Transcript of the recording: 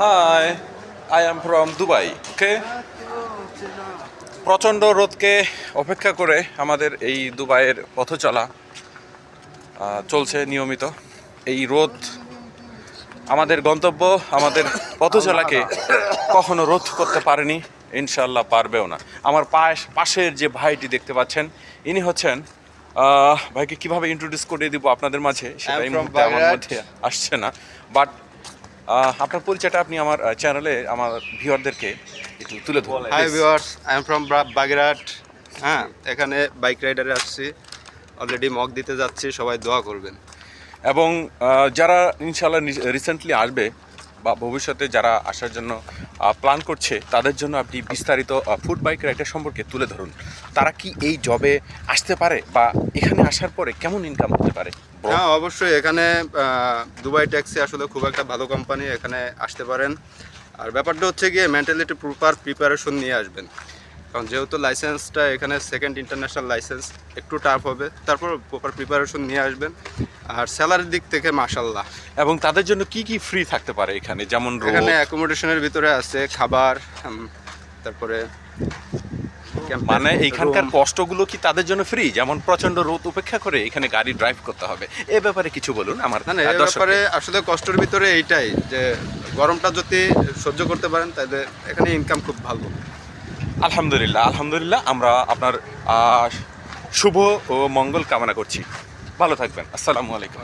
Hi I am from Dubai okay প্রচণ্ড রোদকে অপেক্ষা করে আমাদের এই দুবাইয়ের পথ চলা চলছে নিয়মিত। এই রোদ আমাদের গন্তব্য আমাদের পথ চলাকে কখনো রোধ করতে পারেনি ইনশাল্লাহ পারবেও না। আমার পাশ পাশের যে ভাইটি দেখতে পাচ্ছেন ইনি হচ্ছেন ভাইকে কীভাবে ইন্ট্রোডিউস করে দিব আপনাদের মাঝে সেটা এই from মুহূর্তে আমার মধ্যে আসছে না। বাট আপনার পরিচয়টা আপনি আমার চ্যানেলে আমার ভিউয়ারদেরকে একটু তুলে ধরুন hi. Viewers I am from Bagerhat হ্যাঁ এখানে বাইক রাইডারে আসছি। অলরেডি মগ দিতে যাচ্ছি সবাই দোয়া করবেন। এবং যারা ইনশাল্লাহ রিসেন্টলি আসবে বা ভবিষ্যতে যারা আসার জন্য প্ল্যান করছে, তাদের জন্য আপনি বিস্তারিত ফুড বাইক রাইডার সম্পর্কে তুলে ধরুন। তারা কি এই জবে আসতে পারে বা এখানে আসার পরে কেমন ইনকাম হতে পারে? হ্যাঁ অবশ্যই এখানে দুবাই ট্যাক্সি আসলে খুব একটা ভালো কোম্পানি এখানে আসতে পারেন। আর ব্যাপারটা হচ্ছে গিয়ে মেন্টালিটি প্রপার প্রিপারেশন নিয়ে আসবেন। কারণ যেহেতু লাইসেন্সটা এখানে সেকেন্ড ইন্টারন্যাশনাল লাইসেন্স একটু টাফ হবে। তারপর প্রপার প্রিপারেশন নিয়ে আসবেন। আর স্যালারির দিক থেকে মাসাল্লাহ এবং তাদের জন্য কি কি ফ্রি থাকতে পারে এখানে? যেমন এখানে অ্যাকোমোডেশনের ভিতরে আছে খাবার তারপরে মানে এইখানকার কষ্টগুলো কি তাদের জন্য ফ্রি যেমন প্রচণ্ড রোদ উপেক্ষা করে এখানে গাড়ি ড্রাইভ করতে হবে। এ ব্যাপারে কিছু বলুন আমার না দর্শককে। ব্যাপারে আসলে কষ্টের ভিতরে এইটাই যে গরমটা যদি সহ্য করতে পারেন তাহলে এখানে ইনকাম খুব ভালো। আলহামদুলিল্লাহ আলহামদুলিল্লাহ আমরা আপনার শুভ ও মঙ্গল কামনা করছি। ভালো থাকবেন। আসসালামু আলাইকুম।